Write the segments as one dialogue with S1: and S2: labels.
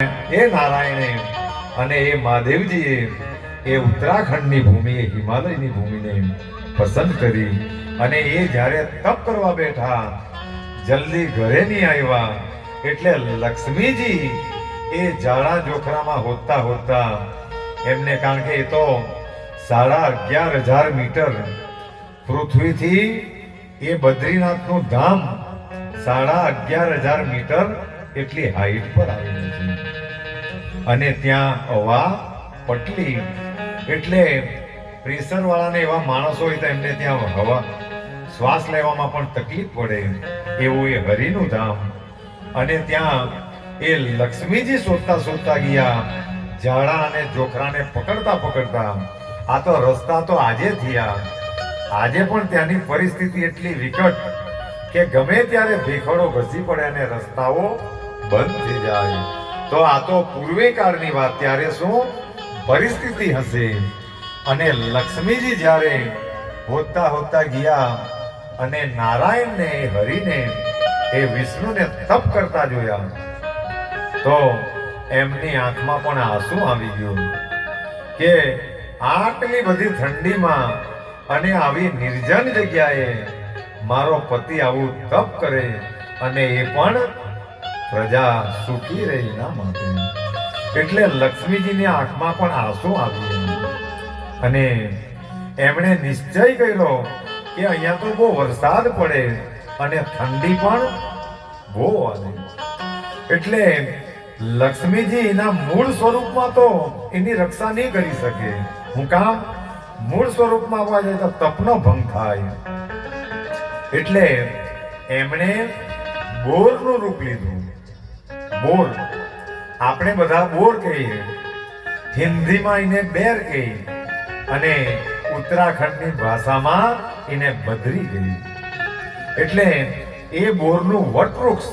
S1: એ નારાયણે, અને એ મહાદેવજીએ, એ ઉત્તરાખંડની ભૂમિ, એ હિમાલયની ભૂમિને પસંદ કરી અને એ જ્યારે તપ કરવા બેઠા, જલ્દી ઘરે નહીં આવ્યા, એટલે લક્ષ્મીજી એ જાડા જોખરામાં હોતા હોતા એમને કારણ કે એ તો સાડા અગિયાર હજાર મીટર પૃથ્વીથી એ બદ્રીનાથનું ધામ સાડા અગિયાર હજાર મીટર એટલી હાઈટ પર આવેલું છે. અને ત્યાં હવા પટલી એટલે પ્રેશર વાળાને એવા માણસો હોય તો એમને ત્યાં હવા શ્વાસ લેવામાં પણ તકલીફ પડે એવું એ હરિનું ધામ. અને ત્યાં એ લક્ષ્મીજી શોધતા શોધતા ગયા, ઝાડા અને જોખરાને પકડતા પકડતા. આ તો રસ્તા તો આજે થયા. આજે પણ ત્યાંની પરિસ્થિતિ એટલી વિકટ કે ગમે ત્યારે ભેખડો ઘસી પડે અને રસ્તાઓ બંધ થઈ જાય. તો આ તો પૂર્વે કાળની વાત, ત્યારે શું? પરિસ્થિતિ હશે. અને લક્ષ્મીજી જ્યારે હોતા હોતા ગયા અને નારાયણને, હરિને એ વિષ્ણુને તપ કરતા જોયા, તો એમની આંખમાં પણ આંસુ આવી ગયું કે આટલી બધી ઠંડીમાં અને આવી નિર્જન જગ્યાએ મારો પતિ આવું તપ કરે અને એ પણ પ્રજા સુખી રહી ના માટે. એટલે લક્ષ્મીજીની આંખમાં પણ આંસુ આવ્યું અને એમણે નિશ્ચય કર્યો કે અહીંયા તો બહુ વરસાદ પડે અને ઠંડી પણ બહુ આવે. એટલે લક્ષ્મીજી એના મૂળ સ્વરૂપમાં તો એની રક્ષા નહીં કરી શકે. હું કામ? મૂળ સ્વરૂપમાં આવવા જાય તો તપનો ભંગ થાય. એટલે એમણે બોરનું રૂપ લીધું. બોર. આપણે બધા બોર કહીએ. હિન્દીમાં એને બેર કહી અને ઉત્તરાખંડની ભાષામાં એને બદરી કહી એટલે એ બોરનું વટવૃક્ષ,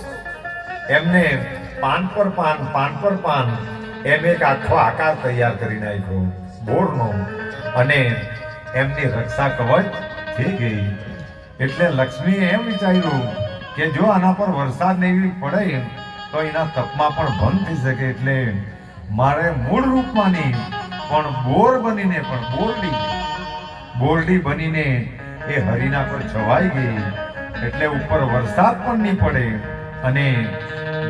S1: એમને પાન પર પાન પાન પર પાન, એમ એક આખો આકાર તૈયાર કરી નાખ્યો બોરનો. અને એમની રક્ષા કવચ થઈ ગઈ. એટલે લક્ષ્મીએ એમ વિચાર્યું કે જો આના પર વરસાદ નહીં પડે તો એના તપમાં પણ ભંગ થઈ શકે એટલે મારે મૂળ રૂપમાં નહીં પણ બોર બનીને પણ બોરડી બોરડી બનીને એ હરિના પર છવાઈ ગઈ એટલે ઉપર વરસાદ પણ નહીં પડે અને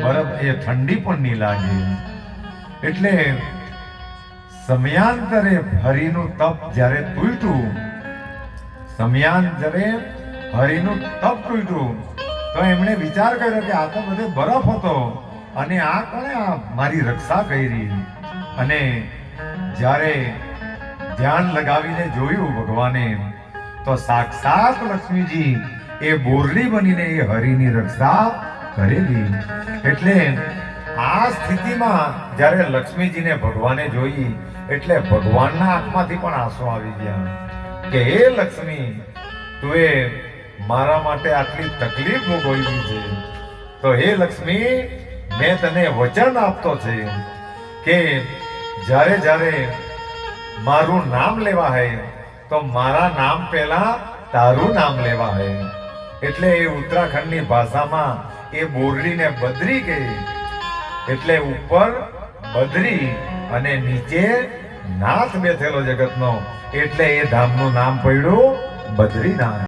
S1: બરફ એ ઠંડી પણ નહીં લાગે. એટલે સમયાંતરે હરિનું તપ જ્યારે તૂટ્યું, સમયાંતરે હરિનું તપ તૂટ્યું તો એમણે વિચાર કર્યો કે આ તો બધે બરફ હતો અને આ કોણે આ મારી રક્ષા કરી? અને જ્યારે ધ્યાન લગાવીને જોયું ભગવાને, તો સાક્ષાત લક્ષ્મીજી એ બોરડી બનીને એ હરિની રક્ષા કરેલી. એટલે આ સ્થિતિમાં જ્યારે લક્ષ્મીજીને ભગવાને જોઈ, એટલે ભગવાનના આંખમાંથી પણ આંસુ આવી ગયા કે, હે લક્ષ્મી, તું એ મારા માટે આટલી તકલીફ ભોગવી છે. તો હે લક્ષ્મી, મેં તને વચન આપતો છે કે જ્યારે જ્યારે મારું નામ લેવા હે, તો મારા નામ પહેલા તારું નામ લેવા હે. એટલે એ ઉત્તરાખંડની ભાષામાં એ બોરડીને બદરી ગઈ એટલે ઉપર બદરી અને નીચે નાથ બેઠેલો જગતનો, એટલે એ ધામનું નામ પડ્યું બદ્રીનાથ.